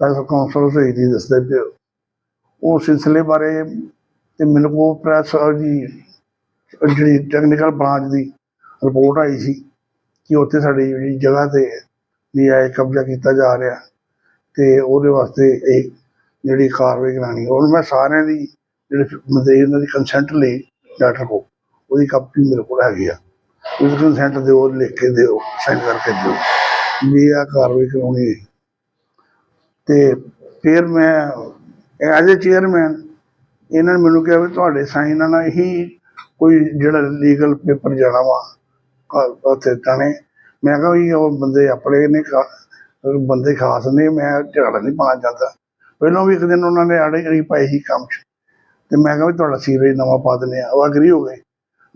ਪੈਸਾ ਕਾਉਂਸਲ ਸਹੀ ਦੀ ਦੱਸਦੇ ਪਏ ਉਹ ਸਿਲਸਿਲੇ ਬਾਰੇ ਤੇ ਮੈਨੂੰ ਕੋਲ ਪ੍ਰੈਸ ਦੀ ਜਿਹੜੀ ਟੈਕਨੀਕਲ ਬ੍ਰਾਂਚ ਦੀ ਰਿਪੋਰਟ ਆਈ ਸੀ। ਕਿ ਉੱਥੇ ਸਾਡੀ ਜਿਹੜੀ ਜਗ੍ਹਾ ਤੇ ਵੀ ਇਹ ਕਬਜ਼ਾ ਕੀਤਾ ਜਾ ਰਿਹਾ ਤੇ ਉਹਦੇ ਵਾਸਤੇ ਇਹ ਜਿਹੜੀ ਕਾਰਵਾਈ ਕਰਾਣੀ ਔਰ ਮੈਂ ਸਾਰਿਆਂ ਦੀ ਜਿਹੜੇ ਬੰਦੇ ਇਹਨਾਂ ਦੀ ਕੰਸੈਂਟ ਲਈ ਡਾਕਟਰ ਕੋ ਉਹਦੀ ਕਾਪੀ ਮੇਰੇ ਕੋਲ ਹੈਗੀ ਆ। ਉਸ ਕੰਸੈਂਟ ਦਿਓ ਲਿਖ ਕੇ ਦਿਓ ਸਾਈਨ ਕਰਕੇ ਦਿਓ ਵੀ ਆ ਕਾਰਵਾਈ ਕਰਾਉਣੀ ਤੇ ਫਿਰ ਮੈਂ ਐਜ਼ ਅ ਚੇਅਰਮੈਨ ਇਹਨਾਂ ਨੇ ਮੈਨੂੰ ਕਿਹਾ ਵੀ ਤੁਹਾਡੇ ਸਾਈਨ ਨਾਲ ਹੀ ਕੋਈ ਜਿਹੜਾ ਲੀਗਲ ਪੇਪਰ ਜਾਣਾ ਵਾ ਉੱਥੇ ਥਾਣੇ ਮੈਂ ਕਿਹਾ ਵੀ ਉਹ ਬੰਦੇ ਆਪਣੇ ਨੇ ਖਾ- ਬੰਦੇ ਖਾਸ ਨੇ ਮੈਂ ਝਗੜਾ ਨਹੀਂ ਪਾਣਾ ਚਾਹੁੰਦਾ। ਪਹਿਲਾਂ ਵੀ ਇੱਕ ਦਿਨ ਉਹਨਾਂ ਨੇ ਆੜੇ ਕਰੀ ਪਾਈ ਸੀ ਕੰਮ 'ਚ। ਤੇ ਮੈਂ ਕਿਹਾ ਵੀ ਤੁਹਾਡਾ ਸੀਵਰੇਜ ਨਵਾਂ ਪਾ ਦਿੰਦੇ ਆ ਉਹ ਅਗਰੀ ਹੋ ਗਏ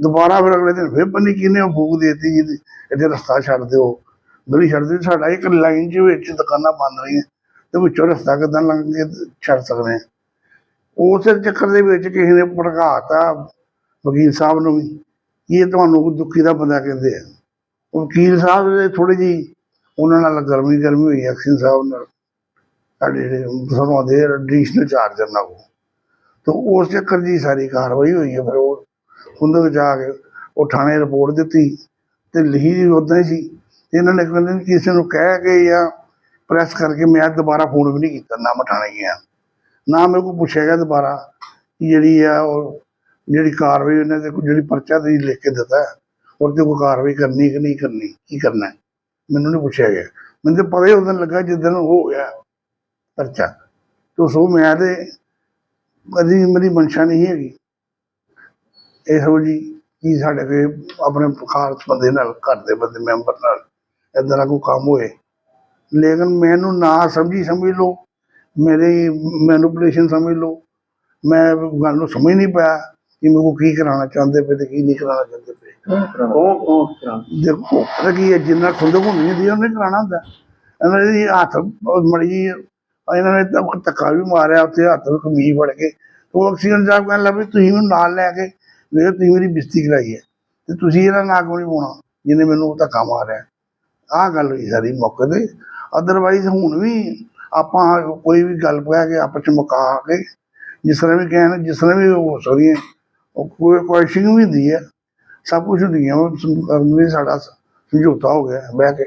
ਦੁਬਾਰਾ ਫਿਰ ਅਗਲੇ ਦਿਨ ਫਿਰ ਬੰਨੀ ਕਿਨੇ ਉਹ ਫੂਕ ਦੇਤੀ ਜੀ ਇੱਥੇ ਰਸਤਾ ਛੱਡ ਦਿਓ। ਗਲੀ ਛੱਡ ਦਿਓ, ਸਾਡਾ ਇੱਕ ਲਾਈਨ 'ਚ ਵਿੱਚ ਦੁਕਾਨਾਂ ਬੰਦ ਰਹੀਆਂ। ਤੇ ਵਿੱਚੋਂ ਰਸਤਾ ਕਿੱਦਾਂ ਲੰਘ ਕੇ ਛੱਡ ਸਕਦੇ ਆ ਉਸੇ ਚੱਕਰ ਦੇ ਵਿੱਚ ਕਿਸੇ ਨੇ ਭੜਕਾਤਾ ਵਕੀਲ ਸਾਹਿਬ ਨੂੰ ਵੀ। ਇਹ ਤੁਹਾਨੂੰ ਦੁੱਖੀ ਦਾ ਬੰਦਾ ਕਹਿੰਦੇ ਆ? ਵਕੀਲ ਸਾਹਿਬ ਦੇ ਥੋੜੀ ਜੀ ਉਹਨਾਂ ਨਾਲ ਗਰਮੀ ਗਰਮੀ ਹੋਈ ਐਕਸ਼ਨ ਸਾਹਿਬ ਨਾਲ। ਸਾਡੇ ਜਿਹੜੇ ਸਾਨੂੰ ਆਉਂਦੇ ਐਡੀਸ਼ਨਲ ਚਾਰਜਰ ਨਾਲ ਉਹ ਤੇ ਉਸ ਚੱਕਰ ਦੀ ਸਾਰੀ ਕਾਰਵਾਈ ਹੋਈ ਹੈ ਫਿਰ ਉਹ ਉਹਦੇ ਵਿੱਚ ਆ ਕੇ ਉਹ ਥਾਣੇ ਰਿਪੋਰਟ ਦਿੱਤੀ ਤੇ ਲਿਖੀ ਵੀ ਉਦਾਂ ਹੀ ਸੀ। ਇਹਨਾਂ ਨੇ ਕਹਿੰਦੇ ਕਿਸੇ ਨੂੰ ਕਹਿ ਕੇ ਜਾਂ ਪ੍ਰੈਸ ਕਰਕੇ ਮੈਂ ਦੁਬਾਰਾ ਫੋਨ ਵੀ ਨਹੀਂ ਕੀਤਾ, ਨਾ ਮੈਂ ਥਾਣੇ ਗਿਆ। ਨਾ ਮੇਰੇ ਕੋਲ ਪੁੱਛਿਆ ਗਿਆ ਦੁਬਾਰਾ ਜਿਹੜੀ ਆ ਉਹ ਜਿਹੜੀ ਕਾਰਵਾਈ ਉਹਨਾਂ ਦੇ ਜਿਹੜੀ ਪਰਚਾ ਦੀ ਲਿਖ ਕੇ ਦਿੱਤਾ ਉਹ ਤੇ ਕੋਈ ਕਾਰਵਾਈ ਕਰਨੀ ਕਿ ਨਹੀਂ ਕਰਨੀ, ਕੀ ਕਰਨਾ ਮੈਨੂੰ ਨਹੀਂ ਪੁੱਛਿਆ ਗਿਆ। ਮੈਨੂੰ ਤਾਂ ਪਤਾ ਹੀ ਉਦੋਂ ਲੱਗਾ ਜਿੱਦਣ ਹੋ ਗਿਆ ਪਰਚਾ। ਤੋ ਸੋ ਮੈਂ ਤੇ ਕਦੀ ਮੇਰੀ ਮਨਸ਼ਾ ਨਹੀਂ ਹੈਗੀ। ਇਹੋ ਜੀ ਕੀ ਸਾਡੇ ਕੋਲ ਆਪਣੇ ਖਾਸ ਬੰਦੇ ਨਾਲ, ਘਰ ਦੇ ਬੰਦੇ, ਮੈਂਬਰ ਨਾਲ ਏਦਾਂ ਦਾ ਕੋਈ ਕੰਮ ਹੋਏ। ਲੇਕਿਨ ਮੈਨੂੰ ਨਾ ਸਮਝੀ ਸਮਝ ਲਓ। ਮੇਰੀ ਮੈਨੂਪੂਲੇਸ਼ਨ ਸਮਝ ਲਓ। ਮੈਂ ਗੱਲ ਨੂੰ ਸਮਝ ਨਹੀਂ ਪਾਇਆ। ਕਿ ਮੇਰੇ ਕੋਲ ਕੀ ਕਰਾਉਣਾ ਚਾਹੁੰਦੇ ਪਏ ਤੇ ਕੀ ਨਹੀਂ ਕਰਾਉਣਾ ਚਾਹੁੰਦੇ ਪਏ। ਕੌਣ ਕੌਣ ਕਰਾਂ ਦੇਖੋ ਪਤਾ ਕੀ ਹੈ ਜਿੰਨਾ ਖੁੰਦ ਹੁੰਦੀ ਹੁੰਦੀ ਉਹਨੇ ਕਰਾਉਣਾ ਹੁੰਦਾ। ਇਹਨਾਂ ਦੀ ਹੱਥ ਮੜੀ ਇਹਨਾਂ ਨੇ ਤਾਂ ਧੱਕਾ ਵੀ ਮਾਰਿਆ ਉੱਥੇ ਹੱਥ ਵਿੱਚ ਕਮੀਜ਼ ਫੜ ਕੇ। ਉਹ ਐਕਸੀਡੈਂਟ ਸਾਹਿਬ ਕਹਿਣ ਲੱਗੇ ਤੁਸੀਂ ਮੈਨੂੰ ਨਾਲ ਲੈ ਕੇ ਵੇਖੋ ਤੁਸੀਂ ਮੇਰੀ ਬਿਸਤੀ ਕਰਾਈ ਹੈ। ਤੇ ਤੁਸੀਂ ਇਹਦਾ ਨਾਂ ਕਿਉਂ ਨਹੀਂ ਪਾਉਣਾ ਜਿਹਨੇ ਮੈਨੂੰ ਧੱਕਾ ਮਾਰਿਆ? ਆਹ ਗੱਲ ਹੋਈ ਸਾਰੀ ਮੌਕੇ ਤੇ। ਅਦਰਵਾਈਜ਼ ਹੁਣ ਵੀ ਆਪਾਂ ਕੋਈ ਵੀ ਗੱਲ ਕਹਿ ਕੇ ਆਪਸ ਚ ਮੁਕਾ ਕੇ ਜਿਸ ਤਰ੍ਹਾਂ ਵੀ ਕਹਿਣ ਜਿਸ ਤਰ੍ਹਾਂ ਵੀ ਹੋ ਸਕਦੀ ਹੈ ਉਹ ਕੋਈ ਵੀ ਹੁੰਦੀ ਹੈ। ਸਭ ਕੁਝ ਹੁੰਦੀਆਂ ਉਹ ਸਾਡਾ ਸਮਝੌਤਾ ਹੋ ਗਿਆ ਬਹਿ ਕੇ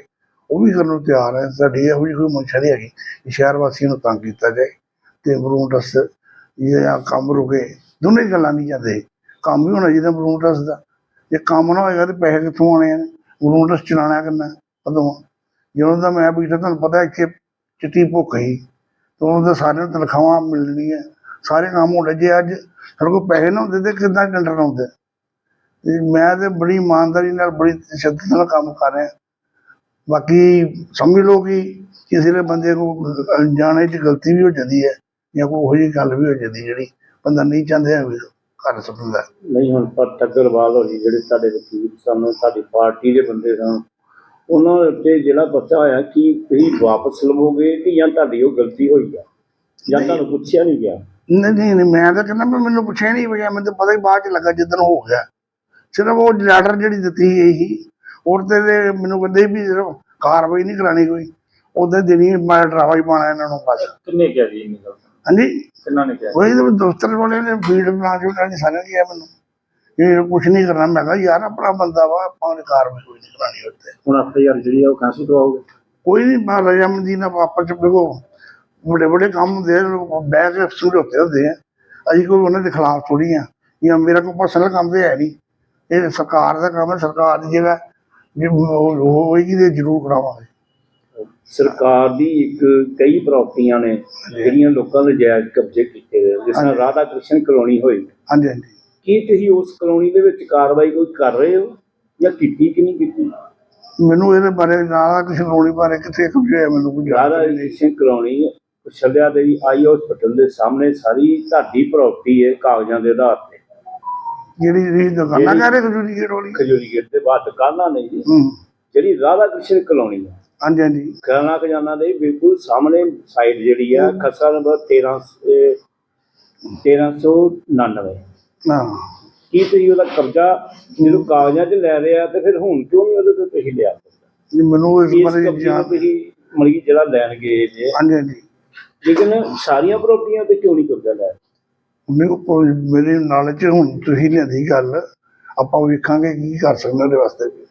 ਉਹ ਵੀ ਕਰਨ ਨੂੰ ਤਿਆਰ ਹੈ। ਸਾਡੀ ਇਹੋ ਜਿਹੀ ਕੋਈ ਮੰਸ਼ਾ ਨਹੀਂ ਹੈਗੀ ਕਿ ਸ਼ਹਿਰ ਵਾਸੀਆਂ ਨੂੰ ਤੰਗ ਕੀਤਾ ਜਾਏ ਤੇ ਬਰੂਟਸ ਇਹ ਆ ਕੰਮ ਰੁਕੇ। ਦੋਨੇ ਗੱਲਾਂ ਨਹੀਂ ਜਾਂਦੇ। ਕੰਮ ਵੀ ਹੋਣਾ ਚਾਹੀਦਾ ਬਰੂਟਸ ਦਾ। ਜੇ ਕੰਮ ਨਾ ਹੋਏਗਾ ਤੇ ਪੈਸੇ ਕਿੱਥੋਂ ਆਣੇ ਨੇ ਬਰੂਟਸ ਚਲਾਣਾ ਕਿੰਨਾ ਕਦੋਂ? ਜਦੋਂ ਦਾ ਮੈਂ ਬੈਠਾ, ਤੁਹਾਨੂੰ ਪਤਾ ਇੱਥੇ ਚਿੱਟੀ ਭੁੱਖ ਸੀ ਦਾ ਸਾਰਿਆਂ ਨੂੰ ਤਨਖਾਹਾਂ ਮਿਲਣੀਆਂ। ਸਾਰੇ ਕੰਮ ਹੋਣੇ ਜੇ ਅੱਜ ਸਾਡੇ ਕੋਲ ਪੈਸੇ ਨਾ ਹੁੰਦੇ ਤੇ ਕਿੱਦਾਂ ਟੈਂਡਰ ਆਉਂਦੇ ਤੇ ਮੈਂ ਤੇ ਬੜੀ ਇਮਾਨਦਾਰੀ ਨਾਲ ਬੜੀ ਸ਼ਿੱਦਤ ਨਾਲ ਕੰਮ ਕਰ ਰਿਹਾ। ਬਾਕੀ ਸਮਝ ਲਓ ਕਿ ਕਿਸੇ ਦੇ ਬੰਦੇ ਕੋ ਜਾਣੇ ਚ ਗਲਤੀ ਵੀ ਹੋ ਜਾਂਦੀ ਹੈ ਜਾਂ ਕੋਈ ਉਹੋ ਜਿਹੀ ਗੱਲ ਵੀ ਹੋ ਜਾਂਦੀ ਜਿਹੜੀ ਬੰਦਾ ਨਹੀਂ ਚਾਹੁੰਦੇ ਵੀ ਕਰ ਸਕਦਾ। ਨਹੀਂ ਹੁਣ ਪਰ ਟੱਗਰਵਾਲ ਹੋਈ ਜਿਹੜੇ ਸਾਡੇ ਵਕੀਲ ਸਨ ਸਾਡੀ ਪਾਰਟੀ ਦੇ ਬੰਦੇ ਸਨ। ਉਹਨਾਂ ਦੇ ਉੱਤੇ ਜਿਹੜਾ ਬੱਚਾ ਹੋਇਆ ਕਿ ਤੁਸੀਂ ਵਾਪਸ ਲਵੋਗੇ ਕਿ ਜਾਂ ਤੁਹਾਡੀ ਉਹ ਗਲਤੀ ਹੋਈ ਆ? ਜਾਂ ਤੁਹਾਨੂੰ ਪੁੱਛਿਆ ਨਹੀਂ ਗਿਆ? ਨਹੀਂ ਨਹੀਂ ਨਹੀਂ, ਮੈਂ ਤਾਂ ਕਹਿੰਦਾ ਵੀ ਮੈਨੂੰ ਪੁੱਛਿਆ ਨਹੀਂ ਪਿਆ ਮੈਨੂੰ ਤਾਂ ਪਤਾ ਹੀ ਬਾਅਦ ਚ ਲੱਗਾ ਜਿੱਦਣ ਹੋ ਗਿਆ। ਸਿਰਫ ਉਹ ਲੈਟਰ ਜਿਹੜੀ ਦਿੱਤੀ ਗਈ ਸੀ ਉਹਦੇ ਤੇ ਮੈਨੂੰ ਕਹਿੰਦੇ ਵੀ ਸਿਰਫ ਕਾਰਵਾਈ ਨਹੀਂ ਕਰਾਣੀ ਕੋਈ। ਉਹਦੇ ਦਿਨੀ ਮੈਂ ਡਰਾਵਾ ਹੀ ਪਾਣਾ ਇਹਨਾਂ ਨੂੰ ਬਸ। ਕਿੰਨੇ ਕਿਹਾ ਜੀ ਗੱਲ? ਹਾਂਜੀ? ਕਿੰਨਾ ਨੇ ਕਿਹਾ? ਉਹੀ ਤਾਂ ਦਫ਼ਤਰ ਵਾਲੇ ਨੇ ਫੀਲਡ ਬਣਾ ਕੇ ਉਹਨਾਂ ਨੇ ਸਾਰਿਆਂ ਨੇ ਕਿਹਾ ਮੈਨੂੰ। ਇਹ ਕੁਝ ਨਹੀਂ ਕਰਨਾ। ਮੈਂ ਕਿਹਾ ਯਾਰ ਆਪਣਾ ਬੰਦਾ ਵਾ ਆਪਾਂ ਨੇ ਕਾਰਵਾਈ ਕੋਈ ਨਹੀਂ ਕਰਾਣੀ ਉੱਤੇ ਹੁਣ ਐਫਆਈਆਰ ਜਿਹੜੀ ਆ ਉਹ ਕੈਂਸਲ ਕਰਵਾਓਗੇ? ਕੋਈ ਨਹੀਂ ਬਾਹਰ ਰਜਾਮੰਦੀ ਨਾਲ ਆਪਸ ਚ ਬੜੇ ਬੜੇ ਕੰਮ ਹੁੰਦੇ ਬਹਿ ਕੇ ਸਮਝੌਤੇ ਹੁੰਦੇ ਆ। ਅਸੀਂ ਕੋਈ ਉਹਨਾਂ ਦੇ ਖਿਲਾਫ ਥੋੜੀ ਆ। ਜਾਂ ਮੇਰਾ ਕੋਈ ਪਰਸਨਲ ਕੰਮ ਤੇ ਹੈ ਨਹੀਂ। ਇਹ ਸਰਕਾਰ ਦਾ ਕੰਮ ਹੈ ਸਰਕਾਰ ਦੀ ਜਗ੍ਹਾ ਜੇ ਉਹ ਹੋਏਗੀ ਤੇ ਜ਼ਰੂਰ ਕਰਾਵਾਂਗੇ। ਸਰਕਾਰ ਦੀ ਇੱਕ ਕਈ ਪ੍ਰਾਪਰਟੀਆਂ ਨੇ ਜਿਹੜੀਆਂ ਲੋਕਾਂ ਦੇ ਜਾਇਜ਼ ਕਬਜ਼ੇ ਕੀਤੇ ਗਏ। ਜਿਸ ਤਰ੍ਹਾਂ। ਰਾਧਾ ਕ੍ਰਿਸ਼ਨ ਕਲੋਨੀ ਹੋਈ। ਹਾਂਜੀ ਹਾਂਜੀ। ਕੀ ਤੁਸੀਂ ਉਸ ਕਲੋਨੀ ਦੇ ਵਿੱਚ ਕਾਰਵਾਈ ਕੋਈ ਕਰ ਰਹੇ ਹੋ? ਜਾਂ ਕੀਤੀ ਕਿ ਨਹੀਂ ਕੀਤੀ? ਮੈਨੂੰ ਇਹਦੇ ਬਾਰੇ ਨਾ ਕਿਸੇ ਰੋਣੀ ਬਾਰੇ ਕਿੱਥੇ ਕਬਜ਼ੇ ਹੈ ਮੈਨੂੰ ਕੋਈ ਰਾਧਾ ਜਾਣਕਾਰੀ ਨਹੀਂ। ਕ੍ਰਿਸ਼ਨ ਕਲੋਨੀ ਛੱਲਿਆ ਦੇਵੀ ਆਈ ਹਸਪੀਟਲ ਦੇ ਸਾਹਮਣੇ ਸਾਰੀ ਤੁਹਾਡੀ ਪ੍ਰਾਪਰਟੀ ਹੈ ਕਾਗਜ਼ਾਂ ਦੇ ਆਧਾਰ ਤੇ। ਜਿਹੜੀ ਜਿਹੜੀ ਦੁਕਾਨਾਂ ਰਹੇ ਖਜੂਰੀ ਗੇਟ ਵਾਲੀ? ਖਜੂਰੀ ਗੇਟ ਦੇ ਬਾਅਦ ਦੁਕਾਨਾਂ ਨੇ ਜੀ। ਜਿਹੜੀ ਰਾਧਾ ਕ੍ਰਿਸ਼ਨ ਕਲੋਨੀ ਹੈ। ਹਾਂਜੀ ਹਾਂਜੀ। ਖਜ਼ਾਨਾ ਖਜ਼ਾਨਾ ਦੇ ਬਿਲਕੁਲ ਸਾਹਮਣੇ ਸਾਈਡ ਜਿਹੜੀ ਆ ਖਸਰਾ ਨੰਬਰ 13 ਇਹ 1399 ਹਾਂ। ਕੀ ਤੁਸੀਂ ਉਹਦਾ ਕਬਜ਼ਾ ਜਦੋਂ ਕਾਗਜ਼ਾਂ 'ਚ ਲੈ ਰਿਹਾ ਤੇ ਫਿਰ ਹੁਣ ਕਿਉਂ ਨਹੀਂ ਉਹਦੇ ਤੇ ਤੁਸੀਂ ਲਿਆ ਜੀ ਮੈਨੂੰ ਇਸ ਬਾਰੇ ਜਾਣ ਤੁਸੀਂ ਮਰਗੀ ਜਿਹੜਾ ਲੈਣ ਗਏ ਜੇ। ਹਾਂਜੀ ਹਾਂਜੀ। ਲੇਕਿਨ ਸਾਰੀਆਂ ਪ੍ਰਾਪਰਟੀਆਂ ਤੇ ਕਿਉਂ ਨਹੀਂ ਕਬਜ਼ਾ ਲਿਆ ਨਹੀਂ ਕੋਈ ਮੇਰੇ ਨਾਲ ਚ ਹੁਣ ਤੁਸੀਂ ਲਿਆਂਦੀ ਗੱਲ, ਆਪਾਂ ਵੇਖਾਂਗੇ ਕੀ ਕਰ ਸਕਦੇ ਉਹਦੇ ਵਾਸਤੇ।